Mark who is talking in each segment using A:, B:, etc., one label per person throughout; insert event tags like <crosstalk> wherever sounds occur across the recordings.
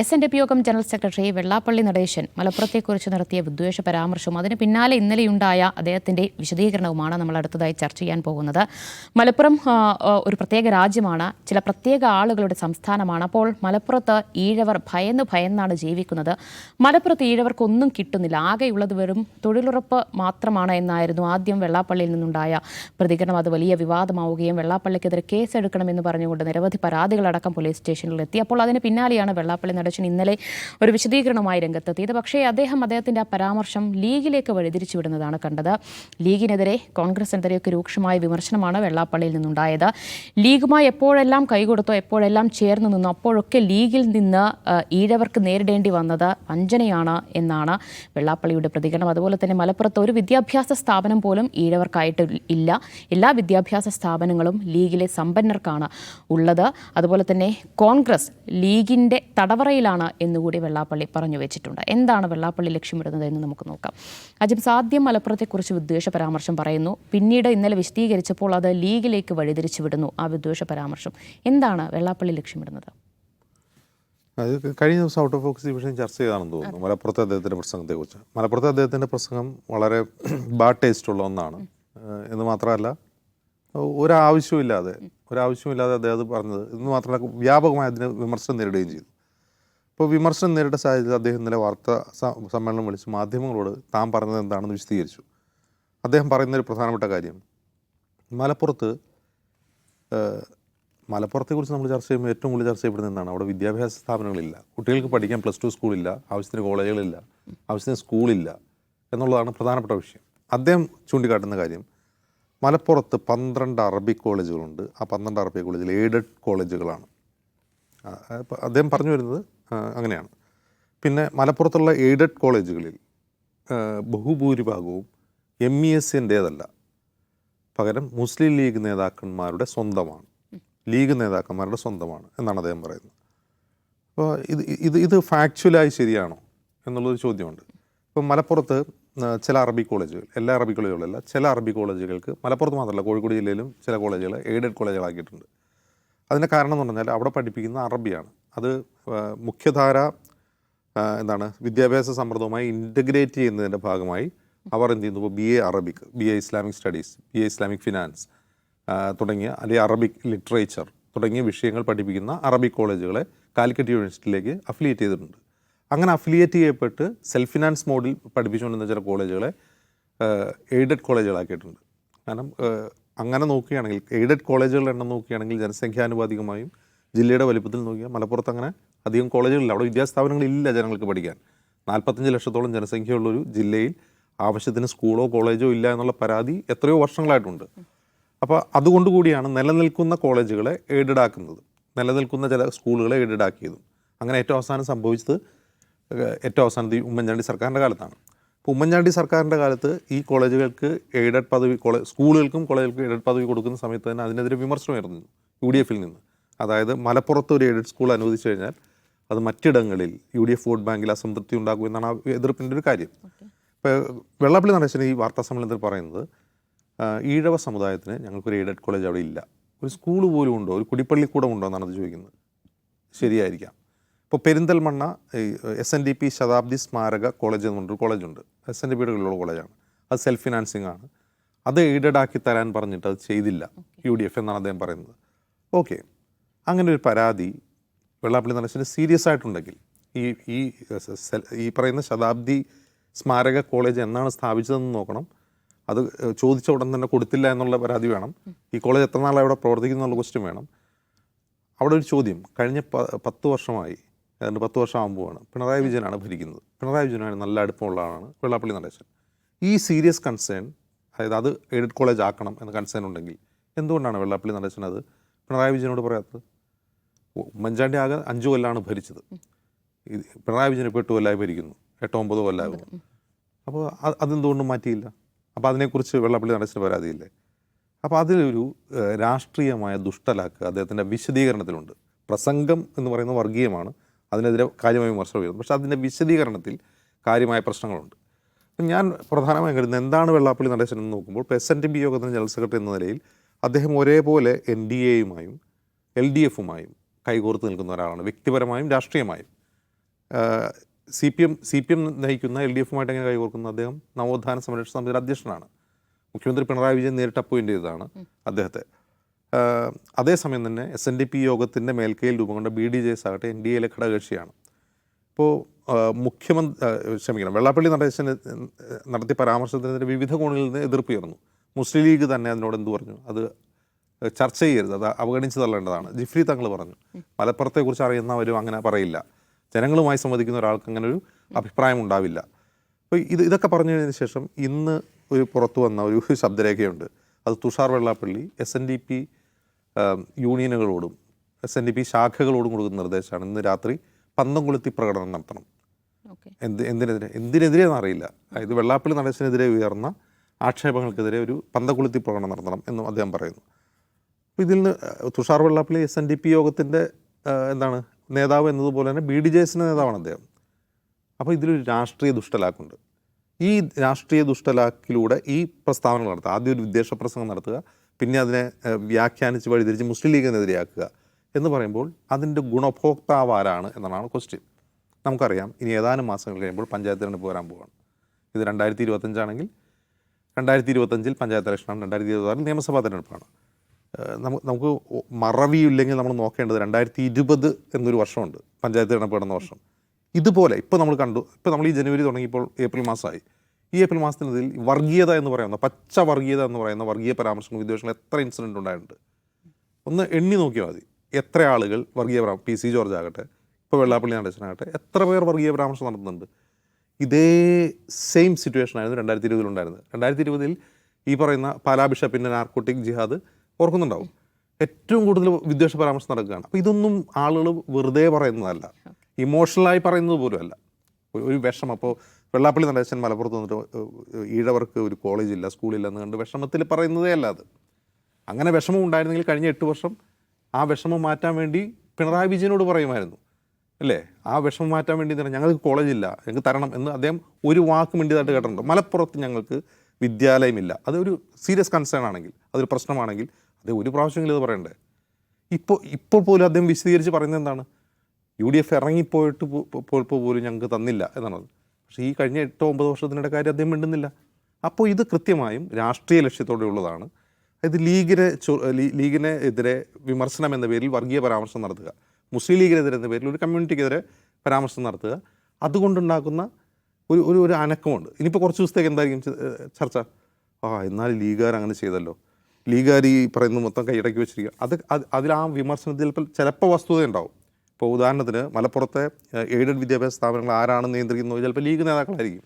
A: S N D P യോഗം general secretary Vellappally Natesan മലപ്പുറത്തെക്കുറിച്ച് നടത്തിയ വിദ്വേഷ പരാമർശവും അതിന് പിന്നാലെ ഇന്നലെയുണ്ടായ അദ്ദേഹത്തിന്റെ വിശദീകരണവുമാണ് നമ്മൾ അടുത്തതായി ചർച്ച ചെയ്യാൻ പോകുന്നത്. മലപ്പുറം ഒരു പ്രത്യേക രാജ്യമാണ്. ചില പ്രത്യേക ആളുകളുടെ സംസ്ഥാനമാണ്. അപ്പോൾ മലപ്പുറത്ത് ഈഴവർ ഭയന്ന് ഭയന്നാണ് ജീവിക്കുന്നത്. മലപ്പുറത്ത് ഈഴവർക്കൊന്നും കിട്ടുന്നില്ല. ആകെയുള്ളത് വെറും തൊഴിലുറപ്പ് മാത്രമാണ് എന്നായിരുന്നു ആദ്യം വെള്ളാപ്പള്ളിയിൽ നിന്നുണ്ടായ പ്രതികരണം. അത് വലിയ വിവാദമാവുകയും വെള്ളാപ്പള്ളിക്കെതിരെ കേസെടുക്കണമെന്ന് പറഞ്ഞുകൊണ്ട് നിരവധി പരാതികളടക്കം പോലീസ് സ്റ്റേഷനിൽ എത്തി അപ്പോൾ അതിന് പിന്നാലെയാണ് വെള്ളാപ്പള്ളി നടേശൻ ഇന്നലെ ഒരു വിശദീകരണവുമായി രംഗത്തെത്തിയത് പക്ഷേ അദ്ദേഹം അദ്ദേഹത്തിന്റെ ആ പരാമർശം ലീഗിലേക്ക് വഴിതിരിച്ചു വിടുന്നതാണ് കണ്ടത്. ലീഗിനെതിരെ കോൺഗ്രസിനെതിരെയൊക്കെ രൂക്ഷമായ വിമർശനമാണ് വെള്ളാപ്പള്ളിയിൽ നിന്നുണ്ടായത്. ലീഗുമായി എപ്പോഴെല്ലാം കൈകൊടുത്തോ എപ്പോഴെല്ലാം ചേർന്ന് നിന്നോ അപ്പോഴൊക്കെ ലീഗിൽ നിന്ന് ഈഴവർക്ക് നേരിടേണ്ടി വന്നത് വഞ്ചനയാണ് എന്നാണ് വെള്ളാപ്പള്ളിയുടെ പ്രതികരണം. അതുപോലെ തന്നെ മലപ്പുറത്ത് ഒരു വിദ്യാഭ്യാസ സ്ഥാപനം പോലും ഈഴവർക്കായിട്ട് ഇല്ല. എല്ലാ വിദ്യാഭ്യാസ സ്ഥാപനങ്ങളും ലീഗിലെ സമ്പന്നർക്കാണ് ഉള്ളത്. അതുപോലെ തന്നെ കോൺഗ്രസ് ലീഗിന്റെ തടവറയിലാണ് എന്നുകൂടി വെള്ളാപ്പള്ളി പറഞ്ഞു വെച്ചിട്ടുണ്ട്. എന്താണ് വെള്ളാപ്പള്ളി ലക്ഷ്യമിടുന്നത് എന്ന് നമുക്ക് നോക്കാം. അജിംസ് ആദ്യം മലപ്പുറത്തെക്കുറിച്ച് വിദ്വേഷ പരാമർശം പറയുന്നു. പിന്നീട് ഇന്നലെ വിശദീകരിച്ചപ്പോൾ അത് ലീഗിലേക്ക് വഴിതിരിച്ചു വിടുന്നു ആ വിദ്വേഷ പരാമർശം. എന്താണ് വെള്ളാപ്പള്ളി ലക്ഷ്യമിടുന്നത്?
B: അത് കഴിഞ്ഞ ദിവസം ഔട്ട് ഓഫ് ഫോക്കസ് വിഷയം ചർച്ച ചെയ്താണെന്ന് തോന്നുന്നു. മലപ്പുറത്തെ അദ്ദേഹത്തിന്റെ പ്രസംഗത്തെക്കുറിച്ച്. മലപ്പുറത്തെ അദ്ദേഹത്തിന്റെ പ്രസംഗം വളരെ <clears throat> ബാഡ് ടേസ്റ്റ് ഉള്ള ഒന്നാണ്. എന്ന് മാത്രമല്ല ഒരാവശ്യമില്ലാതെ ഒരാവശ്യമില്ലാതെ അദ്ദേഹം പറഞ്ഞത് എന്ന് മാത്രമല്ല വ്യാപകമായി അതിന് വിമർശനം നേരിടുകയും ചെയ്തു. അപ്പോൾ വിമർശനം നേരിട്ട സാഹചര്യത്തിൽ അദ്ദേഹം ഇന്നലെ വാർത്താ സമ്മേളനം വിളിച്ച് മാധ്യമങ്ങളോട് താൻ പറഞ്ഞത് എന്താണെന്ന് വിശദീകരിച്ചു. അദ്ദേഹം പറയുന്ന ഒരു പ്രധാനപ്പെട്ട കാര്യം മലപ്പുറത്ത് മലപ്പുറത്തെക്കുറിച്ച് നമ്മൾ ചർച്ച ചെയ്യുമ്പോൾ ഏറ്റവും കൂടുതൽ ചർച്ച ചെയ്യപ്പെടുന്ന എന്താണ്? അവിടെ വിദ്യാഭ്യാസ സ്ഥാപനങ്ങളില്ല. കുട്ടികൾക്ക് പഠിക്കാൻ പ്ലസ് ടു സ്കൂളില്ല ആവശ്യത്തിന് കോളേജുകളില്ല ആവശ്യത്തിന് സ്കൂളില്ല എന്നുള്ളതാണ് പ്രധാനപ്പെട്ട വിഷയം. അദ്ദേഹം ചൂണ്ടിക്കാട്ടുന്ന കാര്യം മലപ്പുറത്ത് പന്ത്രണ്ട് അറബി കോളേജുകളുണ്ട്. ആ പന്ത്രണ്ട് അറബി കോളേജിൽ എയ്ഡഡ് കോളേജുകളാണ്. അദ്ദേഹം പറഞ്ഞു വരുന്നത് അങ്ങനെയാണ്. പിന്നെ മലപ്പുറത്തുള്ള എയ്ഡഡ് കോളേജുകളിൽ ബഹുഭൂരിഭാഗവും എം ഇ എസിന്റേതല്ല പകരം മുസ്ലിം ലീഗ് നേതാക്കന്മാരുടെ സ്വന്തമാണ്. ലീഗ് നേതാക്കന്മാരുടെ സ്വന്തമാണ് എന്നാണ് അദ്ദേഹം പറയുന്നത്. അപ്പോൾ ഇത് ഇത് ഇത് ഫാക്ച്വലായി ശരിയാണോ എന്നുള്ളൊരു ചോദ്യമുണ്ട്. ഇപ്പം മലപ്പുറത്ത് ചില അറബി കോളേജുകൾ എല്ലാ അറബി കോളേജുകളല്ല ചില അറബി കോളേജുകൾക്ക് മലപ്പുറത്ത് മാത്രമല്ല കോഴിക്കോട് ജില്ലയിലും ചില കോളേജുകൾ എയ്ഡഡ് കോളേജുകളാക്കിയിട്ടുണ്ട് അതിന്റെ കാരണം എന്ന് പറഞ്ഞാൽ അവിടെ പഠിപ്പിക്കുന്ന അറബിയാണ്. അത് മുഖ്യധാര എന്താണ് വിദ്യാഭ്യാസ സമ്പ്രദവുമായി ഇന്റഗ്രേറ്റ് ചെയ്യുന്നതിന്റെ ഭാഗമായി അവർ എന്ത് ചെയ്യുന്നു? ഇപ്പോൾ B A Arabic B A Islamic studies B A Islamic finance തുടങ്ങിയ അല്ലെങ്കിൽ അറബിക് ലിറ്ററേച്ചർ തുടങ്ങിയ വിഷയങ്ങൾ പഠിപ്പിക്കുന്ന അറബിക് കോളേജുകളെ കാലിക്കറ്റ് യൂണിവേഴ്സിറ്റിയിലേക്ക് അഫിലിയേറ്റ് ചെയ്തിട്ടുണ്ട്. അങ്ങനെ അഫിലിയേറ്റ് ചെയ്യപ്പെട്ട് സെൽഫ് ഫിനാൻസ് മോഡിൽ പഠിപ്പിച്ചുകൊണ്ടിരുന്ന ചില കോളേജുകളെ എയ്ഡഡ് കോളേജുകളാക്കിയിട്ടുണ്ട്. കാരണം അങ്ങനെ നോക്കുകയാണെങ്കിൽ എയ്ഡഡ് കോളേജുകളുടെ എണ്ണം നോക്കുകയാണെങ്കിൽ ജനസംഖ്യാനുപാതികമായും ജില്ലയുടെ വലിപ്പത്തിൽ നോക്കിയാൽ മലപ്പുറത്ത് അങ്ങനെ അധികം കോളേജുകളില്ല. അവിടെ വിദ്യാസ്ഥാപനങ്ങളില്ല ജനങ്ങൾക്ക് പഠിക്കാൻ. നാൽപ്പത്തഞ്ച് ലക്ഷത്തോളം ജനസംഖ്യയുള്ളൊരു ജില്ലയിൽ ആവശ്യത്തിന് സ്കൂളോ കോളേജോ ഇല്ല എന്നുള്ള പരാതി എത്രയോ വർഷങ്ങളായിട്ടുണ്ട്. അപ്പോൾ അതുകൊണ്ട് കൂടിയാണ് നിലനിൽക്കുന്ന കോളേജുകളെ എയ്ഡഡ് ആക്കുന്നത് നിലനിൽക്കുന്ന ചില സ്കൂളുകളെ എയ്ഡഡ് അങ്ങനെ ഏറ്റവും അവസാനം സംഭവിച്ചത് ഏറ്റവും അവസാനത്ത് ഈ ഉമ്മൻചാണ്ടി സർക്കാരിന്റെ കാലത്താണ്. അപ്പോൾ ഉമ്മൻചാണ്ടി സർക്കാരിന്റെ കാലത്ത് ഈ കോളേജുകൾക്ക് എയ്ഡഡ് പദവി കോളേജ് സ്കൂളുകൾക്കും കോളേജുകൾക്കും എയ്ഡഡ് പദവി കൊടുക്കുന്ന സമയത്ത് തന്നെ അതിനെതിരെ വിമർശനമായിരുന്നു യു ഡി എഫിൽ നിന്ന്. അതായത് മലപ്പുറത്ത് ഒരു എയ്ഡഡ് സ്കൂൾ അനുവദിച്ചു കഴിഞ്ഞാൽ അത് മറ്റിടങ്ങളിൽ യു ഡി എഫ് വോട്ട് ബാങ്കിൽ അസംതൃപ്തി ഉണ്ടാകും എന്നാണ് ആ എതിർപ്പിന്റെ ഒരു കാര്യം. ഇപ്പോൾ വെള്ളപ്പള്ളി നടേശൻ ഈ വാർത്താ സമ്മേളനത്തിൽ പറയുന്നത് ഈഴവ സമുദായത്തിന് ഞങ്ങൾക്കൊരു എയ്ഡഡ് കോളേജ് അവിടെ ഇല്ല. ഒരു സ്കൂൾ പോലും ഉണ്ടോ? ഒരു കുടിപ്പള്ളിക്കൂടം ഉണ്ടോ എന്നാണ് അത് ചോദിക്കുന്നത്. ശരിയായിരിക്കാം. ഇപ്പോൾ Perinthalmanna S N D P ശതാബ്ദി സ്മാരക കോളേജ് എന്ന് പറഞ്ഞൊരു കോളേജുണ്ട്. എസ് എൻ ഡി പിയുടെ കീഴിലുള്ള കോളേജാണ്. അത് സെൽഫ് ഫിനാൻസിങ് ആണ് അത് എയ്ഡഡ് ആക്കി തരാൻ പറഞ്ഞിട്ട് അത് ചെയ്തില്ല. യു ഡി എഫ് എന്നാണ് അദ്ദേഹം പറയുന്നത്. ഓക്കെ. അങ്ങനെ ഒരു പരാതി വെള്ളാപ്പള്ളി നടേശന് സീരിയസ് ആയിട്ടുണ്ടെങ്കിൽ ഈ ഈ ഈ പറയുന്ന ശതാബ്ദി സ്മാരക കോളേജ് എന്നാണ് സ്ഥാപിച്ചതെന്ന് നോക്കണം. അത് ചോദിച്ച ഉടൻ തന്നെ കൊടുത്തില്ല എന്നുള്ള പരാതി വേണം. ഈ കോളേജ് എത്ര നാളെ അവിടെ പ്രവർത്തിക്കുന്നു എന്നുള്ള ക്വസ്റ്റ്യൻ വേണം. അവിടെ ഒരു ചോദ്യം. കഴിഞ്ഞ പത്ത് വർഷമായി ഏതാണ്ട് പത്ത് വർഷം ആകുമ്പോഴാണ് പിണറായി വിജയനാണ് ഭരിക്കുന്നത്. പിണറായി വിജയനാണ് നല്ല അടുപ്പമുള്ള ആളാണ് വെള്ളാപ്പള്ളി നടേശൻ. ഈ സീരിയസ് കൺസേൺ അതായത് അത് എയ്ഡഡ് കോളേജ് ആക്കണം എന്ന കൺസേൺ ഉണ്ടെങ്കിൽ എന്തുകൊണ്ടാണ് വെള്ളാപ്പള്ളി നടേശൻ അത്? പിണറായി വിജയനോട് പറയാത്തത്? ഉമ്മൻചാണ്ടി ആകെ അഞ്ചു കൊല്ലാണ് ഭരിച്ചത്. പിണറായി വിജയൻ ഇപ്പോൾ എട്ട് കൊല്ലമായി ഭരിക്കുന്നു. എട്ടോ ഒമ്പതോ കൊല്ലമാകുന്നു അപ്പോൾ അത് അതെന്തുകൊണ്ടും മാറ്റിയില്ല? അപ്പോൾ അതിനെക്കുറിച്ച് വെള്ളപ്പള്ളി നടേശന് പരാതിയില്ലേ? അപ്പോൾ അതിലൊരു രാഷ്ട്രീയമായ ദുഷ്ടലാക്ക് അദ്ദേഹത്തിന്റെ വിശദീകരണത്തിലുണ്ട്. പ്രസംഗം എന്ന് പറയുന്നത് വർഗീയമാണ്. അതിനെതിരെ കാര്യമായ വിമർശനം ഉയർന്നു. പക്ഷേ അതിന്റെ വിശദീകരണത്തിൽ കാര്യമായ പ്രശ്നങ്ങളുണ്ട്. അപ്പം ഞാൻ പ്രധാനമായും കരുതുന്നത് എന്താണ് വെള്ളാപ്പള്ളി നടേശൻ എന്ന് നോക്കുമ്പോൾ ഇപ്പോൾ എസ് എൻ ഡി ബി യോഗത്തിന്റെ ജനറൽ സെക്രട്ടറി എന്ന നിലയിൽ അദ്ദേഹം ഒരേപോലെ എൻ ഡി എയുമായും എൽ ഡി എഫുമായും കൈകോർത്ത് നിൽക്കുന്ന ഒരാളാണ്. വ്യക്തിപരമായും രാഷ്ട്രീയമായും. C P M C P M നയിക്കുന്ന എൽ ഡി എഫുമായിട്ട് എങ്ങനെ കൈകോർക്കുന്ന അദ്ദേഹം? നവോത്ഥാന സംരക്ഷണ സമിതിയുടെ അധ്യക്ഷനാണ്. മുഖ്യമന്ത്രി പിണറായി വിജയൻ നേരിട്ട് അപ്പോയിന്റ് ചെയ്തതാണ് അദ്ദേഹത്തെ. അതേസമയം തന്നെ എസ് എൻ ഡി പി യോഗത്തിന്റെ മേൽക്കയിൽ രൂപം കൊണ്ട ബി ഡി ജെ എസ് ആകട്ടെ എൻ ഡി എയിലെ ഘടകകക്ഷിയാണ്. ഇപ്പോൾ മുഖ്യമന്ത്രി ക്ഷമിക്കണം വെള്ളാപ്പള്ളി നടേശന് നടത്തിയ പരാമർശത്തിനെതിരെ വിവിധ കോണുകളിൽ നിന്ന് എതിർപ്പ് ഉയർന്നു. മുസ്ലിം ലീഗ് തന്നെ അതിനോട് എന്ത് പറഞ്ഞു? അത് ചർച്ച ചെയ്യരുത്. അത് അവഗണിച്ച് തള്ളേണ്ടതാണ്. ജിഫ്രി തങ്ങൾ പറഞ്ഞു. മലപ്പുറത്തെക്കുറിച്ച് അറിയുന്നവരും അങ്ങനെ പറയില്ല. ജനങ്ങളുമായി സംവദിക്കുന്ന ഒരാൾക്ക് അങ്ങനെ ഒരു അഭിപ്രായം ഉണ്ടാവില്ല. അപ്പോൾ ഇത് ഇതൊക്കെ പറഞ്ഞു കഴിഞ്ഞതിന് ശേഷം ഇന്ന് ഒരു പുറത്തു വന്ന ഒരു <laughs> ശബ്ദരേഖയുണ്ട്. അത് Thushar Vellappally S N D P യൂണിയനുകളോടും S N D P ശാഖകളോടും കൊടുക്കുന്ന നിർദ്ദേശമാണ്. ഇന്ന് രാത്രി പന്തം കൊളുത്തി പ്രകടനം നടത്തണം. എന്ത് എന്തിനെതിരെ എന്തിനെതിരെ എന്നറിയില്ല അതായത് വെള്ളാപ്പള്ളി നടേശനെതിരെ ഉയർന്ന ആക്ഷേപങ്ങൾക്കെതിരെ ഒരു പന്തകുളുത്തി പ്രകടനം നടത്തണം എന്നും അദ്ദേഹം പറയുന്നു. ഇതിൽ നിന്ന് Thushar Vellappally S N D P യോഗത്തിന്റെ എന്താണ് നേതാവ് എന്നതുപോലെ തന്നെ ബി ഡി ജെ എസിന്റെ നേതാവാണ് അദ്ദേഹം. അപ്പോൾ ഇതിലൊരു രാഷ്ട്രീയ ദുഷ്ടലാക്കുണ്ട്. ഈ രാഷ്ട്രീയ ദുഷ്ടലാക്കിലൂടെ ഈ പ്രസ്താവനകൾ നടത്തുക ആദ്യം ഒരു വിദ്വേഷ പ്രസംഗം നടത്തുക പിന്നെ അതിനെ വ്യാഖ്യാനിച്ച് വഴിതിരിച്ച് മുസ്ലിം ലീഗിനെതിരെയാക്കുക എന്ന് പറയുമ്പോൾ അതിന്റെ ഗുണഭോക്താവ് ആരാണ് എന്നതാണ് ക്വസ്റ്റ്യൻ നമുക്കറിയാം ഇനി ഏതാനും മാസങ്ങൾ കഴിയുമ്പോൾ പഞ്ചായത്ത് തിരഞ്ഞെടുപ്പ് വരാൻ പോവാണ്. ഇത് രണ്ടായിരത്തി ഇരുപത്തഞ്ചാണെങ്കിൽ രണ്ടായിരത്തി ഇരുപത്തഞ്ചിൽ പഞ്ചായത്ത് ഇലക്ഷനാണ് രണ്ടായിരത്തി ഇരുപത്താറിൽ നിയമസഭാ തെരഞ്ഞെടുപ്പാണ്. നമുക്ക് മറവിയില്ലെങ്കിൽ നമ്മൾ നോക്കേണ്ടത് രണ്ടായിരത്തി ഇരുപത് എന്നൊരു വർഷമുണ്ട്. പഞ്ചായത്ത് നടന്ന വർഷം. ഇതുപോലെ ഇപ്പോൾ നമ്മൾ കണ്ടു ഇപ്പോൾ നമ്മൾ ഈ ജനുവരി തുടങ്ങിയപ്പോൾ ഏപ്രിൽ മാസമായി. ഈ ഏപ്രിൽ മാസത്തിനതിൽ വർഗീയത എന്ന് പറയുന്ന പച്ച വർഗീയത എന്ന് പറയുന്ന വർഗീയ പരാമർശങ്ങൾ വിദ്വേഷങ്ങൾ എത്ര ഇൻസിഡന്റ് ഉണ്ടായിട്ടുണ്ട്. ഒന്ന് എണ്ണി നോക്കിയാൽ മതി. എത്ര ആളുകൾ വർഗീയ പരാമർശം പി സി ജോർജ് ആകട്ടെ ഇപ്പോൾ വെള്ളാപ്പള്ളി നടേശനാകട്ടെ എത്ര പേർ വർഗീയ പരാമർശം നടത്തുന്നുണ്ട്. ഇതേ സെയിം സിറ്റുവേഷൻ ആയിരുന്നു രണ്ടായിരത്തി ഇരുപതിലുണ്ടായിരുന്നത് രണ്ടായിരത്തി ഇരുപതിൽ ഈ പറയുന്ന പാലാ ബിഷപ്പിന്റെ നാർക്കോട്ടിക് ജിഹാദ് ഓർക്കുന്നുണ്ടാവും. ഏറ്റവും കൂടുതൽ വിദ്വേഷ പരാമർശം നടക്കുകയാണ്. അപ്പോൾ ഇതൊന്നും ആളുകൾ വെറുതെ പറയുന്നതല്ല. ഇമോഷണലായി പറയുന്നത് പോലും അല്ല. ഒരു- വിഷമം. അപ്പോൾ വെള്ളാപ്പള്ളി നടേശൻ മലപ്പുറത്ത് വന്നിട്ട് ഈഴവർക്ക് ഒരു കോളേജില്ല സ്കൂളില്ല എന്ന് കണ്ട് വിഷമത്തിൽ പറയുന്നതേ അല്ല അത്. അങ്ങനെ വിഷമം ഉണ്ടായിരുന്നെങ്കിൽ കഴിഞ്ഞ എട്ട് വർഷം ആ വിഷമം മാറ്റാൻ വേണ്ടി പിണറായി വിജയനോട് പറയുമായിരുന്നു. അല്ലേ? ആ വിഷമം മാറ്റാൻ വേണ്ടി തന്നെ ഞങ്ങൾക്ക് കോളേജില്ല ഞങ്ങൾക്ക് തരണം എന്ന് അദ്ദേഹം ഒരു വാക്ക് മിണ്ടിയതായിട്ട് കേട്ടിട്ടുണ്ട്. മലപ്പുറത്ത് ഞങ്ങൾക്ക് വിദ്യാലയമില്ല. അതൊരു സീരിയസ് കൺസേൺ ആണെങ്കിൽ അതൊരു പ്രശ്നമാണെങ്കിൽ അത് ഒരു പ്രാവശ്യമെങ്കിലും ഇത് പറയണ്ടേ? ഇപ്പോൾ ഇപ്പോൾ പോലും അദ്ദേഹം വിശദീകരിച്ച് പറയുന്നത് എന്താണ്? യു ഡി എഫ് ഇറങ്ങിപ്പോയിട്ട് പോയപ്പോൾ പോലും ഞങ്ങൾക്ക് തന്നില്ല എന്നാണ് പക്ഷേ ഈ കഴിഞ്ഞ എട്ടോ ഒമ്പത് വർഷത്തിനിടെ കാര്യം അദ്ദേഹം മിണ്ടുന്നില്ല. അപ്പോൾ ഇത് കൃത്യമായും രാഷ്ട്രീയ ലക്ഷ്യത്തോടെ ഉള്ളതാണ് ഇത് ലീഗിനെ ലീഗിനെ എതിരെ വിമർശനം എന്ന പേരിൽ വർഗീയ പരാമർശം നടത്തുക. മുസ്ലിം ലീഗിനെതിരെ എന്ന പേരിൽ ഒരു കമ്മ്യൂണിറ്റിക്കെതിരെ പരാമർശം നടത്തുക. അതുകൊണ്ടുണ്ടാക്കുന്ന ഒരു ഒരു ഒരു അനക്കമുണ്ട്. ഇനിയിപ്പോൾ കുറച്ച് ദിവസത്തേക്ക് എന്തായിരിക്കും ചർച്ച? ആ എന്നാൽ ലീഗുകാർ അങ്ങനെ ചെയ്തല്ലോ. ഈ പറയുന്നത് മൊത്തം കൈയടക്കി വെച്ചിരിക്കുക അത് അത് അതിൽ ആ വിമർശനത്തിൽ ചിലപ്പോൾ ചിലപ്പോൾ വസ്തുത ഉണ്ടാവും. ഇപ്പോൾ ഉദാഹരണത്തിന് മലപ്പുറത്തെ എയ്ഡഡ് വിദ്യാഭ്യാസ സ്ഥാപനങ്ങൾ ആരാണ് നിയന്ത്രിക്കുന്നത്? ചിലപ്പോൾ ലീഗ് നേതാക്കളായിരിക്കും.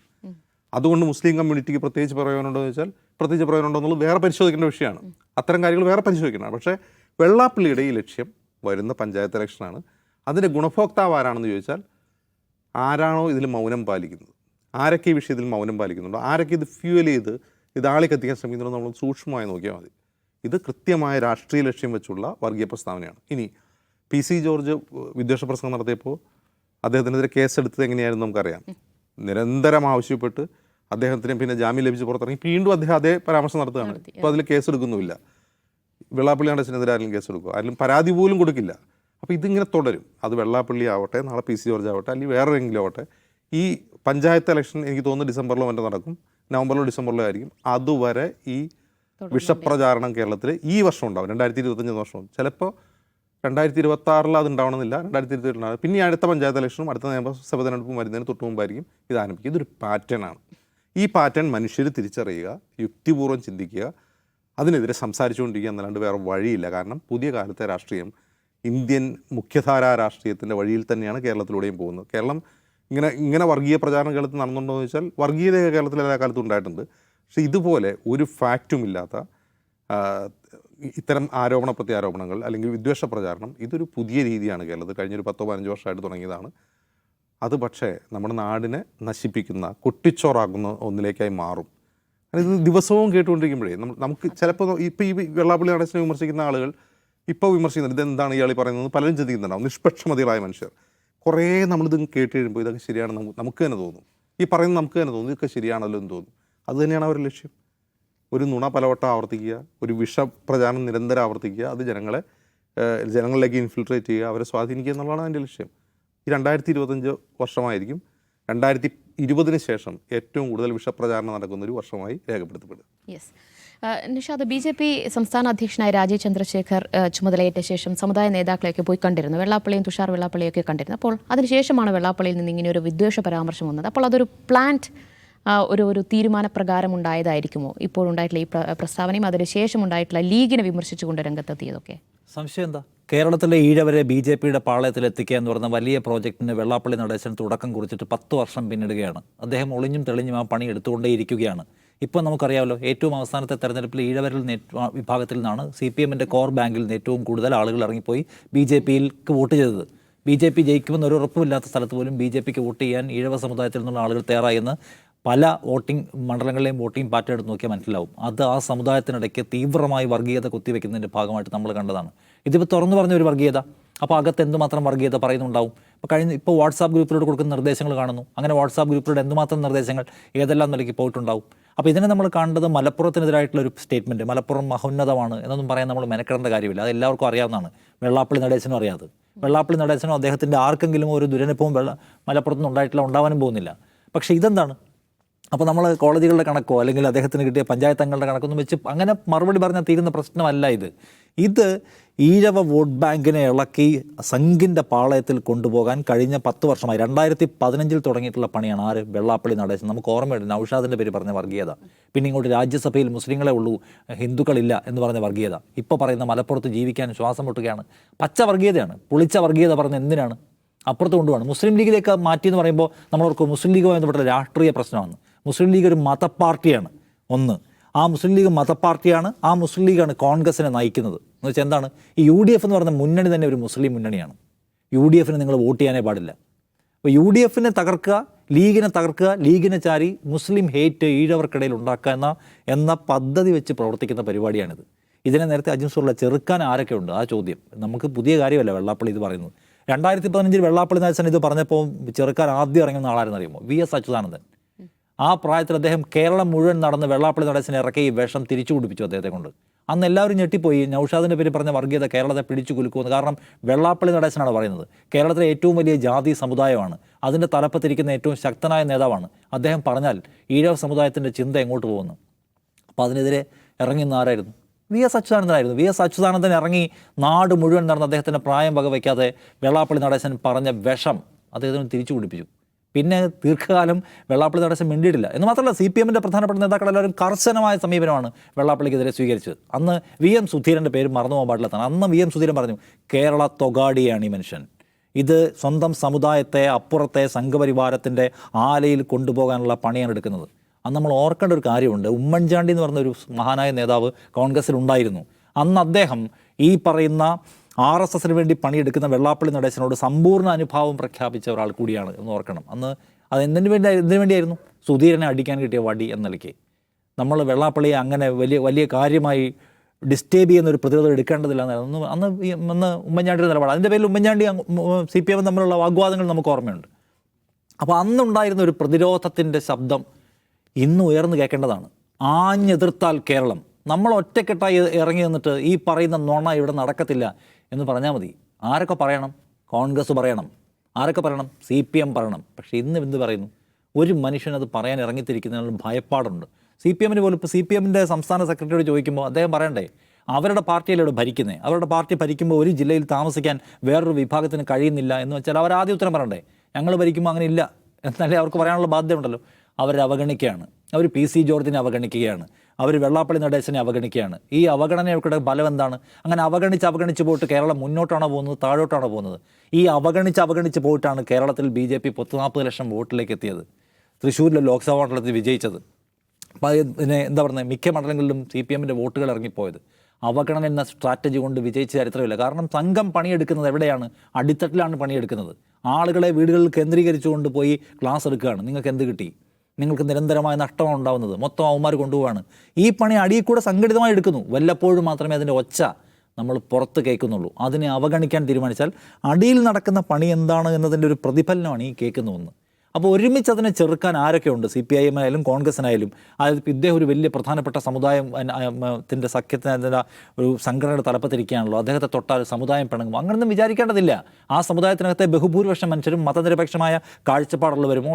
B: അതുകൊണ്ട് മുസ്ലിം കമ്മ്യൂണിറ്റിക്ക് പ്രത്യേകിച്ച് പ്രയോജനമുണ്ടോ എന്ന് വെച്ചാൽ പ്രത്യേകിച്ച് പ്രയോജനമുണ്ടോ എന്നുള്ളത് വേറെ പരിശോധിക്കേണ്ട വിഷയമാണ്. അത്തരം കാര്യങ്ങൾ വേറെ പരിശോധിക്കണം പക്ഷേ വെള്ളാപ്പള്ളിയുടെ ഈ ലക്ഷ്യം വരുന്ന പഞ്ചായത്ത് ഇലക്ഷനാണ്. അതിന്റെ ഗുണഭോക്താവ് ആരാണെന്ന് ചോദിച്ചാൽ ആരാണോ ഇതിൽ മൗനം പാലിക്കുന്നത്? ആരൊക്കെ ഈ വിഷയത്തിൽ മൗനം പാലിക്കുന്നുണ്ടോ? ആരൊക്കെ ഇത് ഫ്യൂവൽ ചെയ്ത് ഇത് ആളെ കത്തിക്കാൻ ശ്രമിക്കുന്നുണ്ടോ നമ്മൾ സൂക്ഷ്മമായി നോക്കിയാൽ മതി. ഇത് കൃത്യമായ രാഷ്ട്രീയ ലക്ഷ്യം വെച്ചുള്ള വർഗീയ പ്രസ്താവനയാണ്. ഇനി പി സി ജോർജ് വിദ്വേഷ പ്രസംഗം നടത്തിയപ്പോൾ അദ്ദേഹത്തിനെതിരെ കേസെടുത്തത് എങ്ങനെയായിരുന്നു നമുക്കറിയാം. നിരന്തരം ആവശ്യപ്പെട്ട് അദ്ദേഹത്തിന് പിന്നെ ജാമ്യം ലഭിച്ച് പുറത്തിറങ്ങി വീണ്ടും അദ്ദേഹം അതേ പരാമർശം നടത്തുകയാണ്. ഇപ്പോൾ അതിൽ കേസെടുക്കുന്നുമില്ല. വെള്ളാപ്പള്ളി അണ്ടച്ചനെതിരെ ആരെങ്കിലും കേസെടുക്കുക ആരെങ്കിലും പരാതി പോലും കൊടുക്കില്ല. അപ്പോൾ ഇതിങ്ങനെ തുടരും. അത് വെള്ളാപ്പള്ളി ആവട്ടെ നാളെ പി സി ജോർജ് ആവട്ടെ അല്ലെങ്കിൽ വേറെ എങ്കിലും ആവട്ടെ ഈ പഞ്ചായത്ത് ഇലക്ഷൻ എനിക്ക് തോന്നുന്നു ഡിസംബറിലോ മറ്റോ നടക്കും. നവംബറിലോ ഡിസംബറിലോ ആയിരിക്കും. അതുവരെ ഈ വിഷപ്രചാരണം കേരളത്തിൽ ഈ വർഷം ഉണ്ടാവും രണ്ടായിരത്തി ഇരുപത്തഞ്ച് വർഷം ചിലപ്പോൾ രണ്ടായിരത്തി ഇരുപത്തി ആറിൽ അത് ഉണ്ടാവണമെന്നില്ല രണ്ടായിരത്തി ഇരുപത്തി പിന്നെ അടുത്ത പഞ്ചായത്ത് ഇലക്ഷനും അടുത്ത നിയമസഭ തെരഞ്ഞെടുപ്പും വരുന്നതിന് തൊട്ട് മുമ്പായിരിക്കും ഇത് ആരംഭിക്കുക. ഇതൊരു പാറ്റേൺ ആണ്. ഈ പാറ്റേൺ മനുഷ്യർ തിരിച്ചറിയുക യുക്തിപൂർവം ചിന്തിക്കുക അതിനെതിരെ സംസാരിച്ചുകൊണ്ടിരിക്കുക എന്നല്ലാണ്ട് വേറെ വഴിയില്ല. കാരണം പുതിയ കാലത്തെ രാഷ്ട്രീയം ഇന്ത്യൻ മുഖ്യധാരാ രാഷ്ട്രീയത്തിന്റെ വഴിയിൽ തന്നെയാണ് കേരളത്തിലൂടെയും പോകുന്നത്. കേരളം ഇങ്ങനെ ഇങ്ങനെ വർഗീയ പ്രചാരണം കേരളത്തിൽ നടന്നുണ്ടോ എന്ന് വെച്ചാൽ വർഗീയത കേരളത്തിൽ എല്ലാ കാലത്തും ഉണ്ടായിട്ടുണ്ട്. പക്ഷേ ഇതുപോലെ ഒരു ഫാക്റ്റും ഇല്ലാത്ത ഇത്തരം ആരോപണ പ്രത്യാരോപണങ്ങൾ അല്ലെങ്കിൽ വിദ്വേഷ പ്രചാരണം ഇതൊരു പുതിയ രീതിയാണ് കേരളത്തിൽ. കഴിഞ്ഞൊരു പത്തോ പതിനഞ്ചോ വർഷമായിട്ട് തുടങ്ങിയതാണ്. അത് പക്ഷേ നമ്മുടെ നാടിനെ നശിപ്പിക്കുന്ന കൊട്ടിച്ചോറാക്കുന്ന ഒന്നിലേക്കായി മാറും. ഇത് ദിവസവും കേട്ടുകൊണ്ടിരിക്കുമ്പോഴേ നമുക്ക് ചിലപ്പോൾ ഇപ്പോൾ ഈ വെള്ളാപ്പള്ളി നടേശനെ വിമർശിക്കുന്ന ആളുകൾ ഇപ്പോൾ വിമർശിക്കുന്നുണ്ട്. ഇതെന്താണ് ഇയാൾ പറയുന്നത്? പലരും ചിന്തിക്കുന്നുണ്ടാവും. നിഷ്പക്ഷമതികളായ മനുഷ്യർ. കുറേ നമ്മളിത് കേട്ട് കഴിയുമ്പോൾ ഇതൊക്കെ ശരിയാണെന്ന് നമുക്ക് നമുക്ക് തന്നെ തോന്നും. ഈ പറയുന്നത് നമുക്ക് തന്നെ തോന്നും. ഇതൊക്കെ ശരിയാണല്ലോ എന്ന് തോന്നും. അത് തന്നെയാണ് അവരുടെ ലക്ഷ്യം. ഒരു നുണ പലവട്ടം ആവർത്തിക്കുക ഒരു വിഷപ്രചാരണം നിരന്തരം ആവർത്തിക്കുക അത് ജനങ്ങളെ ജനങ്ങളിലേക്ക് ഇൻഫിൽട്രേറ്റ് ചെയ്യുക അവരെ സ്വാധീനിക്കുക എന്നുള്ളതാണ് അതിന്റെ ലക്ഷ്യം. ഈ രണ്ടായിരത്തി ഇരുപത്തഞ്ച് വർഷമായിരിക്കും. രണ്ടായിരത്തി ഇരുപതിന് ശേഷം ഏറ്റവും കൂടുതൽ വിഷപ്രചാരണം നടക്കുന്ന ഒരു വർഷമായി രേഖപ്പെടുത്തപ്പെടും
A: yes Nishad B J P സംസ്ഥാന അധ്യക്ഷനായ രാജീവ് ചന്ദ്രശേഖർ ചുമതലയേറ്റ ശേഷം സമുദായ നേതാക്കളെയൊക്കെ പോയി കണ്ടിരുന്നു. വെള്ളാപ്പള്ളിയും തുഷാർ വെള്ളാപ്പള്ളിയൊക്കെ കണ്ടിരുന്നു. അപ്പോൾ അതിനുശേഷമാണ് വെള്ളാപ്പള്ളിയിൽ നിന്ന് ഇങ്ങനെ ഒരു വിദ്വേഷ പരാമർശം വന്നത്. അപ്പോൾ അതൊരു പ്ലാന്റ് ഒരു ഒരു തീരുമാനപ്രകാരം ഉണ്ടായതായിരിക്കുമോ ഇപ്പോൾ ഉണ്ടായിട്ടുള്ള ഈ പ്ര- പ്രസ്താവനയും അതിനുശേഷം ഉണ്ടായിട്ടുള്ള ലീഗിനെ വിമർശിച്ചുകൊണ്ട് രംഗത്തെത്തിയതൊക്കെ.
C: സംശയം എന്താ? കേരളത്തിലെ ഈഴവരെ ബി ജെ പിയുടെ പാളയത്തിൽ എത്തിക്കുക എന്ന് പറഞ്ഞ വലിയ പ്രോജക്റ്റിന് വെള്ളാപ്പള്ളി നടേശൻ തുടക്കം കുറിച്ചിട്ട് പത്ത് വർഷം പിന്നിടുകയാണ്. അദ്ദേഹം ഒളിഞ്ഞും തെളിഞ്ഞും ആ പണി എടുത്തുകൊണ്ടേയിരിക്കുകയാണ്. ഇപ്പോൾ നമുക്കറിയാമല്ലോ ഏറ്റവും അവസാനത്തെ തെരഞ്ഞെടുപ്പിൽ ഈഴവരിൽ വിഭാഗത്തിൽ നിന്നാണ് സി പി എമ്മിന്റെ കോർ ബാങ്കിൽ നിന്ന് ഏറ്റവും കൂടുതൽ ആളുകൾ ഇറങ്ങിപ്പോയി ബി ജെ പിയിലേക്ക് വോട്ട് ചെയ്തത്. ബി ജെ പി ജയിക്കുമെന്ന് ഒരു ഉറപ്പുമില്ലാത്ത സ്ഥലത്ത് പോലും ബി ജെ പിക്ക് വോട്ട് ചെയ്യാൻ ഈഴവ സമുദായത്തിൽ നിന്നുള്ള ആളുകൾ തയ്യാറായെന്ന് പല വോട്ടിംഗ് മണ്ഡലങ്ങളിലെയും വോട്ടിംഗ് പാറ്റേൺ എടുത്ത് നോക്കിയാൽ മനസ്സിലാവും. അത് ആ സമുദായത്തിനിടയ്ക്ക് തീവ്രമായി വർഗീയത കുത്തിവെക്കുന്നതിന്റെ ഭാഗമായിട്ട് നമ്മൾ കണ്ടതാണ്. ഇതിപ്പോൾ തുറന്നു പറഞ്ഞ ഒരു വർഗീയത. അപ്പോൾ അകത്ത് എന്തുമാത്രം വർഗീയത പറയുന്നുണ്ടാവും? ഇപ്പോൾ കഴിഞ്ഞ ഇപ്പോൾ വാട്സാപ്പ് ഗ്രൂപ്പിലൂടെ കൊടുക്കുന്ന നിർദ്ദേശങ്ങൾ കാണുന്നു. അങ്ങനെ വാട്സാപ്പ് ഗ്രൂപ്പിലൂടെ എന്തുമാത്രം നിർദ്ദേശങ്ങൾ ഏതെല്ലാം നിലയ്ക്ക് പോയിട്ടുണ്ടാവും? അപ്പോൾ ഇതിനെ നമ്മൾ കണ്ടത് മലപ്പുറത്തിനെതിരായിട്ടുള്ള ഒരു സ്റ്റേറ്റ്മെന്റ് മലപ്പുറം മഹോന്നതമാണ് എന്നൊന്നും പറയാൻ നമ്മൾ മെനക്കെടേണ്ട കാര്യമില്ല. അത് എല്ലാവർക്കും അറിയാവുന്നതാണ്. വെള്ളാപ്പള്ളി നടേശനും അറിയാതെ. വെള്ളാപ്പള്ളി നടേശനും അദ്ദേഹത്തിന്റെ ആർക്കെങ്കിലും ഒരു ദുരനുഭവം വെള്ള മലപ്പുറത്തുനിന്ന് ഉണ്ടായിട്ടില്ല ഉണ്ടാവാനും പോകുന്നില്ല. പക്ഷേ ഇതെന്താണ്? അപ്പോൾ നമ്മൾ കോളേജുകളുടെ കണക്കോ അല്ലെങ്കിൽ അദ്ദേഹത്തിന് കിട്ടിയ പഞ്ചായത്ത് അംഗങ്ങളുടെ കണക്കൊന്നും വെച്ച് അങ്ങനെ മറുപടി പറഞ്ഞാൽ തീരുന്ന പ്രശ്നമല്ല ഇത്. ഇത് ഈഴവ വോട്ട് ബാങ്കിനെ ഇളക്കി സംഘിന്റെ പാളയത്തിൽ കൊണ്ടുപോകാൻ കഴിഞ്ഞ പത്ത് വർഷമായി. രണ്ടായിരത്തി പതിനഞ്ചിൽ തുടങ്ങിയിട്ടുള്ള പണിയാണ് ആര്? വെള്ളാപ്പള്ളി നടേശൻ. നമുക്ക് ഓർമ്മയുണ്ട് നൌഷാദിന്റെ പേര് പറഞ്ഞ വർഗീയത. പിന്നെ ഇങ്ങോട്ട് രാജ്യസഭയിൽ മുസ്ലിങ്ങളെ ഉള്ളൂ ഹിന്ദുക്കളില്ല എന്ന് പറഞ്ഞ വർഗീയത. ഇപ്പോൾ പറയുന്ന മലപ്പുറത്ത് ജീവിക്കാൻ ശ്വാസം മുട്ടുകയാണ്. പച്ച വർഗീയതയാണ്. പുളിച്ച വർഗീയത പറഞ്ഞ എന്തിനാണ്? അപ്പുറത്ത് കൊണ്ടുപോകണം മുസ്ലിം ലീഗിലേക്ക് മാറ്റി എന്ന് പറയുമ്പോൾ നമ്മളവർക്ക് മുസ്ലിം ലീഗുമായി ബന്ധപ്പെട്ട രാഷ്ട്രീയ പ്രശ്നമാണ്. മുസ്ലിം ലീഗ് ഒരു മതപ്പാർട്ടിയാണ് ഒന്ന് ആ മുസ്ലിം ലീഗ് മതപ്പാർട്ടിയാണ് ആ മുസ്ലിം ലീഗാണ് കോൺഗ്രസിനെ നയിക്കുന്നത്. എന്ന് വെച്ചാൽ എന്താണ്? ഈ യു ഡി എഫ് എന്ന് പറയുന്ന മുന്നണി തന്നെ ഒരു മുസ്ലിം മുന്നണിയാണ്. യു ഡി എഫിന് നിങ്ങൾ വോട്ട് ചെയ്യാനേ പാടില്ല. അപ്പോൾ യു ഡി എഫിനെ തകർക്കുക ലീഗിനെ തകർക്കുക ലീഗിനെ ചാരി മുസ്ലിം ഹേറ്റ് ഈഴവർക്കിടയിൽ ഉണ്ടാക്കുക എന്ന എന്ന പദ്ധതി വെച്ച് പ്രവർത്തിക്കുന്ന പരിപാടിയാണിത്. ഇതിനെ നേരത്തെ അജിംസുള്ള ചെറുക്കാൻ ആരൊക്കെ ഉണ്ട്? ആ ചോദ്യം. നമുക്ക് പുതിയ കാര്യമല്ല വെള്ളാപ്പള്ളി ഇത് പറയുന്നത്. രണ്ടായിരത്തി പതിനഞ്ചിൽ വെള്ളാപ്പള്ളി നായസൻ ഇത് പറഞ്ഞപ്പോൾ ചെറുക്കാൻ ആദ്യം ഇറങ്ങുന്ന ആളായിരുന്നു അറിയുമോ വി എസ് അച്യുതാനന്ദൻ. ആ പ്രായത്തിൽ അദ്ദേഹം കേരളം മുഴുവൻ നടന്ന് വെള്ളാപ്പള്ളി നടേശനെ ഇറക്കി ഈ വേഷം തിരിച്ചു പിടിപ്പിച്ചു അദ്ദേഹത്തെ കൊണ്ട്. അന്ന് എല്ലാവരും ഞെട്ടിപ്പോയി. നൌഷാദിന്റെ പേര് പറഞ്ഞ വർഗീയത കേരളത്തെ പിടിച്ചു കുലുക്കുമെന്ന്. കാരണം വെള്ളാപ്പള്ളി നടേശനാണ് പറയുന്നത്. കേരളത്തിലെ ഏറ്റവും വലിയ ജാതി സമുദായമാണ്. അതിന്റെ തലപ്പത്തിരിക്കുന്ന ഏറ്റവും ശക്തനായ നേതാവാണ്. അദ്ദേഹം പറഞ്ഞാൽ ഈഴവ സമുദായത്തിന്റെ ചിന്ത എങ്ങോട്ട് പോകുന്നു? അപ്പോൾ അതിനെതിരെ ഇറങ്ങി നിന്നാരായിരുന്നു വി എസ് അച്യുതാനന്ദനായിരുന്നു. വി എസ് അച്യുതാനന്ദൻ ഇറങ്ങി നാട് മുഴുവൻ നടന്ന അദ്ദേഹത്തിന്റെ പ്രായം വകവയ്ക്കാതെ വെള്ളാപ്പള്ളി നടേശൻ പറഞ്ഞ വിഷം അദ്ദേഹത്തിന് തിരിച്ചു പിടിപ്പിച്ചു. പിന്നെ ദീർഘകാലം വെള്ളാപ്പള്ളി തടസ്സം മിണ്ടിയിട്ടില്ല. എന്ന് മാത്രമല്ല സി പി എമ്മിന്റെ പ്രധാനപ്പെട്ട നേതാക്കളെല്ലാവരും കർശനമായ സമീപനമാണ് വെള്ളാപ്പള്ളിക്കെതിരെ സ്വീകരിച്ചത്. അന്ന് വി എം സുധീരന്റെ പേര് മറന്നു പോകാൻ പാടില്ലാത്തതാണ്. അന്ന് വി എം സുധീരൻ പറഞ്ഞു കേരള തൊഗാടിയാണ് ഈ മനുഷ്യൻ. ഇത് സ്വന്തം സമുദായത്തെ അപ്പുറത്തെ സംഘപരിവാരത്തിന്റെ ആലയിൽ കൊണ്ടുപോകാനുള്ള പണിയാണ് എടുക്കുന്നത്. അന്ന് നമ്മൾ ഓർക്കേണ്ട ഒരു കാര്യമുണ്ട്. ഉമ്മൻചാണ്ടി എന്ന് പറഞ്ഞ ഒരു മഹാനായ നേതാവ് കോൺഗ്രസ്സിൽ ഉണ്ടായിരുന്നു അന്ന് അദ്ദേഹം ഈ പറയുന്ന ആർ എസ് എസിന് വേണ്ടി പണിയെടുക്കുന്ന വെള്ളാപ്പള്ളി നടേശനോട് സമ്പൂർണ അനുഭാവം പ്രഖ്യാപിച്ച ഒരാൾ കൂടിയാണ് എന്ന് ഓർക്കണം. അന്ന് അത് എന്തിനു വേണ്ടി എന്തിനു വേണ്ടിയായിരുന്നു? സുധീരനെ അടിക്കാൻ കിട്ടിയ വടി എന്ന നിലയ്ക്ക്. നമ്മൾ വെള്ളാപ്പള്ളിയെ അങ്ങനെ വലിയ വലിയ കാര്യമായി ഡിസ്റ്റേബ് ചെയ്യുന്ന ഒരു പ്രതിരോധം എടുക്കേണ്ടതില്ല എന്നായിരുന്നു. അന്ന് അന്ന് ഉമ്മൻചാണ്ടിയുടെ നിലപാട്. അതിന്റെ പേരിൽ ഉമ്മൻചാണ്ടി സി പി എം തമ്മിലുള്ള വാഗ്വാദങ്ങൾ നമുക്ക് ഓർമ്മയുണ്ട്. അപ്പോൾ അന്നുണ്ടായിരുന്ന ഒരു പ്രതിരോധത്തിന്റെ ശബ്ദം ഇന്ന് ഉയർന്നു കേൾക്കേണ്ടതാണ്. ആഞ്ഞെതിർത്താൽ കേരളം. നമ്മൾ ഒറ്റക്കെട്ടായി ഇറങ്ങി നിന്നിട്ട് ഈ പറയുന്ന നുണ ഇവിടെ നടക്കത്തില്ല. എന്ന് പറഞ്ഞാൽ മതി. ആരൊക്കെ പറയണം? കോൺഗ്രസ് പറയണം. ആരൊക്കെ പറയണം? സി പി എം പറയണം. പക്ഷേ ഇന്ന് എന്ത് പറയുന്നു? ഒരു മനുഷ്യൻ അത് പറയാൻ ഇറങ്ങിത്തിരിക്കുന്നതിനുള്ള ഭയപ്പാടുണ്ട്. സി പി എമ്മിന് പോലും ഇപ്പോൾ സി പി എമ്മിന്റെ സംസ്ഥാന സെക്രട്ടറിയോട് ചോദിക്കുമ്പോൾ അദ്ദേഹം പറയണ്ടേ? അവരുടെ പാർട്ടിയിലൂടെ ഭരിക്കുന്നത് അവരുടെ പാർട്ടി ഭരിക്കുമ്പോൾ ഒരു ജില്ലയിൽ താമസിക്കാൻ വേറൊരു വിഭാഗത്തിന് കഴിയുന്നില്ല എന്ന് വെച്ചാൽ അവർ ആദ്യം ഉത്തരം പറയണ്ടേ? ഞങ്ങൾ ഭരിക്കുമ്പോൾ അങ്ങനെ ഇല്ല. എന്നാലേ അവർക്ക് പറയാനുള്ള ബാധ്യത ഉണ്ടല്ലോ അവരെ അവഗണിക്കുകയാണ് അവർ പി സി ജോർജിനെ അവഗണിക്കുകയാണ്. അവർ വെള്ളാപ്പള്ളി നടേശനെ അവഗണിക്കുകയാണ്. ഈ അവഗണനയുടെ ഫലം എന്താണ്? അങ്ങനെ അവഗണിച്ച് അവഗണിച്ച് പോയിട്ട് കേരളം മുന്നോട്ടാണോ പോകുന്നത് താഴോട്ടാണോ പോകുന്നത്? ഈ അവഗണിച്ച് അവഗണിച്ച് പോയിട്ടാണ് കേരളത്തിൽ ബി ജെ പി പത്ത് നാൽപ്പത് ലക്ഷം വോട്ടിലേക്ക് എത്തിയത്. തൃശ്ശൂരിലെ ലോക്സഭാ മണ്ഡലത്തിൽ വിജയിച്ചത്. പിന്നെ എന്താ പറയുന്നത് മിക്ക മണ്ഡലങ്ങളിലും സി പി എമ്മിന്റെ വോട്ടുകൾ ഇറങ്ങിപ്പോയത്. അവഗണന എന്ന സ്ട്രാറ്റജി കൊണ്ട് വിജയിച്ച ചരിത്രമില്ല. കാരണം സംഘം പണിയെടുക്കുന്നത് എവിടെയാണ്? അടിത്തട്ടിലാണ് പണിയെടുക്കുന്നത്. ആളുകളെ വീടുകളിൽ കേന്ദ്രീകരിച്ചുകൊണ്ട് പോയി ക്ലാസ് എടുക്കുകയാണ്. നിങ്ങൾക്ക് എന്ത് കിട്ടി? നിങ്ങൾക്ക് നിരന്തരമായ നഷ്ടമാണ് ഉണ്ടാവുന്നത്. മൊത്തം അവന്മാർ കൊണ്ടുപോവാണ്. ഈ പണി അടിയിൽ കൂടെ സംഘടിതമായി എടുക്കുന്നു. വല്ലപ്പോഴും മാത്രമേ അതിന്റെ ഒച്ച നമ്മൾ പുറത്ത് കേൾക്കുന്നുള്ളൂ. അതിനെ അവഗണിക്കാൻ തീരുമാനിച്ചാൽ അടിയിൽ നടക്കുന്ന പണി എന്താണ് എന്നതിന്റെ ഒരു പ്രതിഫലനമാണ് ഈ കേൾക്കുന്ന ഒന്ന്. അപ്പോൾ ഒരുമിച്ച് അതിനെ ചെറുക്കാൻ ആരൊക്കെയുണ്ട് സി പി ഐ എം ആയാലും കോൺഗ്രസിനായാലും ഇപ്പോൾ ഇദ്ദേഹം ഒരു വലിയ പ്രധാനപ്പെട്ട സമുദായം ത്തിന്റെ സഖ്യത്തിന്റെ ഒരു സംഘടനയുടെ തലപ്പത്തിരിക്കുകയാണല്ലോ. അദ്ദേഹത്തെ തൊട്ടാൽ സമുദായം പിണങ്ങും. അങ്ങനൊന്നും വിചാരിക്കേണ്ടതില്ല. ആ സമുദായത്തിനകത്തെ ബഹുഭൂരിപക്ഷം മനുഷ്യരും മതനിരപേക്ഷമായ കാഴ്ചപ്പാടുള്ളവരുമോ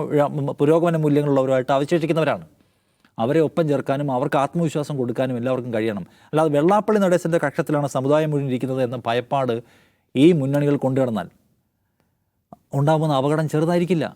C: പുരോഗമന മൂല്യങ്ങളുള്ളവരുമായിട്ട് അവശേഷിക്കുന്നവരാണ്. അവരെ ഒപ്പം ചേർക്കാനും അവർക്ക് ആത്മവിശ്വാസം കൊടുക്കാനും എല്ലാവർക്കും കഴിയണം. അല്ലാതെ വെള്ളാപ്പള്ളി നടേശന്റെ കക്ഷത്തിലാണ് സമുദായം മുഴുവൻ ഇരിക്കുന്നത് എന്ന ഭയപ്പാട് ഈ മുന്നണികൾ കൊണ്ടുവന്നാൽ ഉണ്ടാകുന്ന അപകടം ചെറുതായിരിക്കില്ല.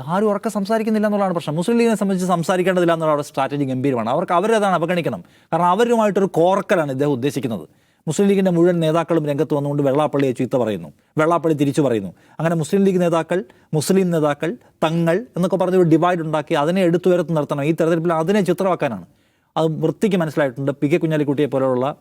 C: ആരും ഉറക്കെ സംസാരിക്കുന്നില്ല എന്നുള്ളതാണ് പ്രശ്നം. മുസ്ലിം ലീഗിനെ സംബന്ധിച്ച് സംസാരിക്കേണ്ടതില്ല എന്നുള്ള സ്ട്രാറ്റജി ഗംഭീരമാണ്. അവർക്ക് അവരതാണ് അവഗണിക്കണം. കാരണം അവരുമായിട്ടൊരു കോർക്കലാണ് ഇദ്ദേഹം ഉദ്ദേശിക്കുന്നത്. മുസ്ലിം ലീഗിന്റെ മുഴുവൻ നേതാക്കളും രംഗത്ത് വന്നുകൊണ്ട് വെള്ളാപ്പള്ളിയെ ചീത്ത പറയുന്നു. വെള്ളാപ്പള്ളി തിരിച്ചു പറയുന്നു. അങ്ങനെ മുസ്ലിം ലീഗ് നേതാക്കൾ മുസ്ലിം നേതാക്കൾ തങ്ങൾ എന്നൊക്കെ പറഞ്ഞ് ഒരു ഡിവൈഡ് ഉണ്ടാക്കി അതിനെ എടുത്തു വരത്ത് നിർത്തണം. ഈ തെരഞ്ഞെടുപ്പിൽ അതിനെ ചിത്രമാക്കാനാണ്. അത് വൃത്തിക്ക് മനസ്സിലായിട്ടുണ്ട്. പി കെ കുഞ്ഞാലിക്കുട്ടിയെ പോലെയുള്ള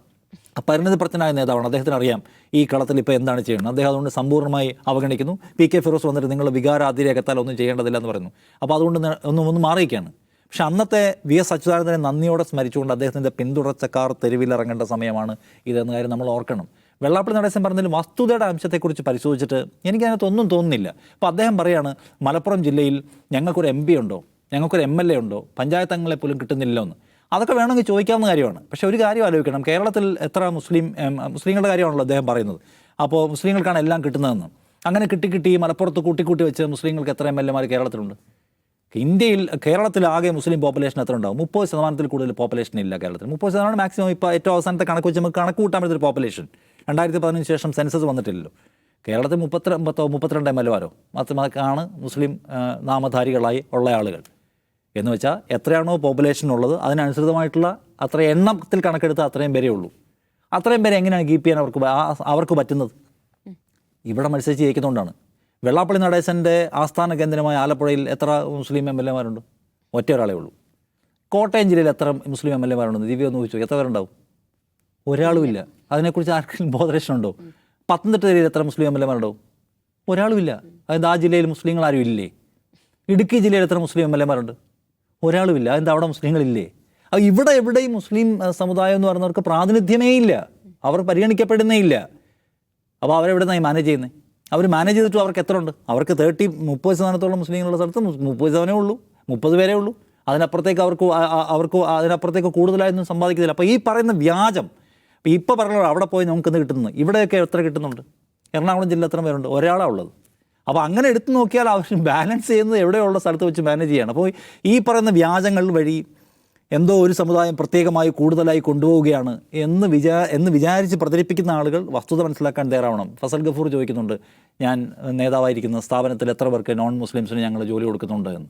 C: പരിണിതപ്രജ്ഞനായ നേതാവാണ്. അദ്ദേഹത്തിന് അറിയാം ഈ കളത്തിൽ ഇപ്പോൾ എന്താണ് ചെയ്യുന്നത് അദ്ദേഹം അതുകൊണ്ട് സമ്പൂർണമായി അവഗണിക്കുന്നു. പി കെ ഫിറോസ് വന്നിട്ട് നിങ്ങൾ വികാരാതിരേകത്താൽ ഒന്നും ചെയ്യേണ്ടതില്ല എന്ന് പറയുന്നു. അപ്പോൾ അതുകൊണ്ട് ഒന്നും ഒന്ന് മാറിയിരിക്കുകയാണ്. പക്ഷെ അന്നത്തെ വി എസ് അച്യുതാനന്ദനെ നന്ദിയോടെ സ്മരിച്ചുകൊണ്ട് അദ്ദേഹത്തിന്റെ പിന്തുടർച്ചക്കാർ തെരുവിലിറങ്ങേണ്ട സമയമാണ് ഇതെന്ന കാര്യം നമ്മൾ ഓർക്കണം. വെള്ളാപ്പള്ളി നടേശൻ പറഞ്ഞതിൽ വസ്തുതയുടെ അംശത്തെക്കുറിച്ച് പരിശോധിച്ചിട്ട് എനിക്കതിനകത്ത് ഒന്നും തോന്നുന്നില്ല. അപ്പോൾ അദ്ദേഹം പറയാണ് മലപ്പുറം ജില്ലയിൽ ഞങ്ങൾക്കൊരു എം പി ഉണ്ടോ? ഞങ്ങൾക്കൊരു എം എൽ എ ഉണ്ടോ? പഞ്ചായത്ത് അംഗങ്ങളെ പോലും കിട്ടുന്നില്ലല്ലോ എന്ന്. അതൊക്കെ വേണമെങ്കിൽ ചോദിക്കാവുന്ന കാര്യമാണ്. പക്ഷേ ഒരു കാര്യം ആലോചിക്കണം. കേരളത്തിൽ എത്ര മുസ്ലിം മുസ്ലിങ്ങളുടെ കാര്യമാണല്ലോ അദ്ദേഹം പറയുന്നത്. അപ്പോൾ മുസ്ലിങ്ങൾക്കാണ് എല്ലാം കിട്ടുന്നതെന്ന്. അങ്ങനെ കിട്ടി കിട്ടി മലപ്പുറത്ത് കൂട്ടി കൂട്ടി വെച്ച് മുസ്ലിങ്ങൾക്ക് എത്ര എം എൽ എമാർ കേരളത്തിലുണ്ട്? ഇന്ത്യയിൽ കേരളത്തിൽ ആകെ മുസ്ലിം പോപ്പുലേഷൻ എത്ര ഉണ്ടാവും? മുപ്പത് ശതമാനത്തിൽ കൂടുതൽ പോപ്പുലേഷൻ ഇല്ല കേരളത്തിൽ. മുപ്പത് ശതമാനം മാക്സിമം ഇപ്പോൾ ഏറ്റവും അവസാനത്തെ കണക്ക് വെച്ച് നമുക്ക് കണക്ക് കൂട്ടാൻ പറ്റുന്ന പോപ്പുലേഷൻ രണ്ടായിരത്തി പതിനഞ്ച് ശേഷം സെൻസസ് വന്നിട്ടില്ലല്ലോ. കേരളത്തിൽ മുപ്പത്തി മുപ്പത്തോ മുപ്പത്തിരണ്ട് എം എൽ എമാരോ മാത്രമാണ് മുസ്ലിം നാമധാരികളായി ഉള്ള ആളുകൾ. എന്ന് വെച്ചാൽ എത്രയാണോ പോപ്പുലേഷൻ ഉള്ളത് അതിനനുസൃതമായിട്ടുള്ള അത്ര എണ്ണത്തിൽ കണക്കെടുത്ത് അത്രയും പേരേ ഉള്ളൂ. അത്രയും പേരെ എങ്ങനെയാണ് കീപ്പ് ചെയ്യാൻ അവർക്ക് അവർക്ക് പറ്റുന്നത്? ഇവിടെ മത്സരിച്ച് ജയിക്കുന്നതുകൊണ്ടാണ് വെള്ളാപ്പള്ളി നടേശന്റെ ആസ്ഥാന കേന്ദ്രമായ ആലപ്പുഴയിൽ എത്ര മുസ്ലിം എം എൽ എമാരുണ്ട് ഒറ്റ ഒരാളേ ഉള്ളൂ. കോട്ടയം ജില്ലയിൽ എത്ര മുസ്ലിം എം എൽ എമാരുണ്ട് ദിവ്യ ഒന്ന് ചോദിച്ചു എത്ര പേരുണ്ടാവും? ഒരാളുമില്ല അതിനെക്കുറിച്ച് ആർക്കും ബോധരക്ഷണം ഉണ്ടോ? പത്തനംതിട്ട ജില്ലയിൽ എത്ര മുസ്ലിം എം എൽ എമാരുണ്ടാവും ഒരാളുമില്ല അതായത് ആ ജില്ലയിൽ മുസ്ലിങ്ങൾ ആരും ഇല്ലേ? ഇടുക്കി ജില്ലയിൽ എത്ര മുസ്ലിം എം എൽ എമാരുണ്ട് ഒരാളുമില്ല. എന്താ അവിടെ മുസ്ലിങ്ങളില്ലേ? അത് ഇവിടെ എവിടെയും മുസ്ലിം സമുദായം എന്ന് പറയുന്നവർക്ക് പ്രാതിനിധ്യമേ ഇല്ല. അവർ പരിഗണിക്കപ്പെടുന്നേ ഇല്ല. അപ്പോൾ അവരെവിടെ നിന്നായി മാനേജ് ചെയ്യുന്നത് അവർ മാനേജ് ചെയ്തിട്ട് അവർക്ക് എത്ര ഉണ്ട്? അവർക്ക് തേർട്ടി മുപ്പത് ശതമാനത്തോളം മുസ്ലിങ്ങളുള്ള സ്ഥലത്ത് മുപ്പത് ശതമാനമേ ഉള്ളൂ. മുപ്പത് പേരേ ഉള്ളൂ. അതിനപ്പുറത്തേക്ക് അവർക്ക് അവർക്ക് അതിനപ്പുറത്തേക്ക് കൂടുതലായൊന്നും സമ്പാദിക്കുന്നില്ല അപ്പോൾ ഈ പറയുന്ന വ്യാജം ഇപ്പോൾ പറഞ്ഞല്ലോ അവിടെ പോയി നമുക്കിന്ന് കിട്ടുന്നു ഇവിടെയൊക്കെ എത്ര കിട്ടുന്നുണ്ട്? എറണാകുളം ജില്ല എത്ര പേരുണ്ട്? ഒരാളാണ് ഉള്ളത്. അപ്പോൾ അങ്ങനെ എടുത്തു നോക്കിയാൽ ആവശ്യം ബാലൻസ് ചെയ്യുന്നത് എവിടെയുള്ള സ്ഥലത്ത് വെച്ച് മാനേജ് ചെയ്യണം. അപ്പോൾ ഈ പറയുന്ന വ്യാജങ്ങൾ വഴി എന്തോ ഒരു സമുദായം പ്രത്യേകമായി കൂടുതലായി കൊണ്ടുപോവുകയാണ് എന്ന് വിചാ എന്ന് വിചാരിച്ച് പ്രചരിപ്പിക്കുന്ന ആളുകൾ വസ്തുത മനസ്സിലാക്കാൻ തയ്യാറാവണം. ഫസൽ ഗഫൂർ ചോദിക്കുന്നുണ്ട് ഞാൻ നേതാവായിരിക്കുന്ന സ്ഥാപനത്തിൽ എത്ര പേർക്ക് നോൺ മുസ്ലിംസിന് ഞങ്ങൾ ജോലി കൊടുക്കുന്നുണ്ട്? എന്ന്.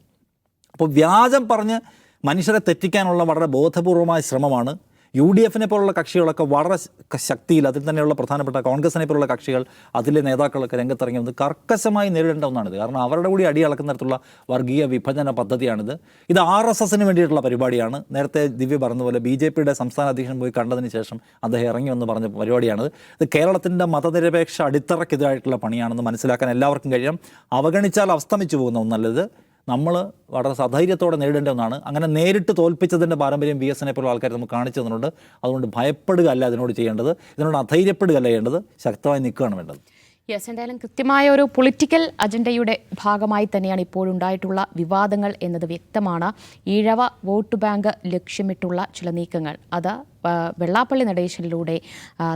C: അപ്പോൾ വ്യാജം പറഞ്ഞ് മനുഷ്യരെ തെറ്റിക്കാനുള്ള വളരെ ബോധപൂർവമായ ശ്രമമാണ് യു ഡി എഫിനെ പോലുള്ള കക്ഷികളൊക്കെ വളരെ ശക്തിയിൽ അതിൽ തന്നെയുള്ള പ്രധാനപ്പെട്ട കോൺഗ്രസിനെ പോലുള്ള കക്ഷികൾ അതിലെ നേതാക്കളൊക്കെ രംഗത്തിറങ്ങി വന്ന് കർക്കശമായി നേരിടേണ്ട ഒന്നാണിത്. കാരണം അവരുടെ കൂടി അടി അളക്കുന്ന തരത്തിലുള്ള വർഗീയ വിഭജന പദ്ധതിയാണിത്. ഇത് ആർ എസ് എസിന് വേണ്ടിയിട്ടുള്ള പരിപാടിയാണ്. നേരത്തെ ദിവ്യ പറഞ്ഞതുപോലെ ബി ജെ പിയുടെ സംസ്ഥാന അധ്യക്ഷൻ പോയി കണ്ടതിന് ശേഷം അദ്ദേഹം ഇറങ്ങി വന്ന് പറഞ്ഞ പരിപാടിയാണിത്. ഇത് കേരളത്തിന്റെ മതനിരപേക്ഷ അടിത്തറയ്ക്കെതിരായിട്ടുള്ള പണിയാണെന്ന് മനസ്സിലാക്കാൻ എല്ലാവർക്കും കഴിയണം അവഗണിച്ചാൽ അസ്തമിച്ചു പോകുന്ന ഒന്നല്ലത്. നമ്മൾ വളരെ സധൈര്യത്തോടെ നേരിടേണ്ട ഒന്നാണ്. അങ്ങനെ നേരിട്ട് തോൽപ്പിച്ചതിന്റെ പാരമ്പര്യം ബി എസിനെ പോലുള്ള ആൾക്കാർ നമുക്ക് കാണിച്ചു തന്നിട്ടുണ്ട്. അതുകൊണ്ട് ഭയപ്പെടുക അല്ല അതിനോട് ചെയ്യേണ്ടത്. ഇതിനോട് അധൈര്യപ്പെടുക അല്ല ചെയ്യേണ്ടത്. ശക്തമായി നിൽക്കുകയാണ് വേണ്ടത്.
A: യെസ് എന്തായാലും കൃത്യമായ ഒരു പൊളിറ്റിക്കൽ അജണ്ടയുടെ ഭാഗമായി തന്നെയാണ് ഇപ്പോഴുണ്ടായിട്ടുള്ള വിവാദങ്ങൾ എന്നത് വ്യക്തമാണ്. ഈഴവ വോട്ട് ബാങ്ക് ലക്ഷ്യമിട്ടുള്ള ചില നീക്കങ്ങൾ അത് വെള്ളാപ്പള്ളി നടേശനിലൂടെ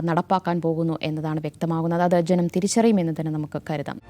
A: നടപ്പാക്കാൻ പോകുന്നു എന്നതാണ് വ്യക്തമാകുന്നത്. അത് ജനം തിരിച്ചറിയുമെന്ന് തന്നെ നമുക്ക് കരുതാം.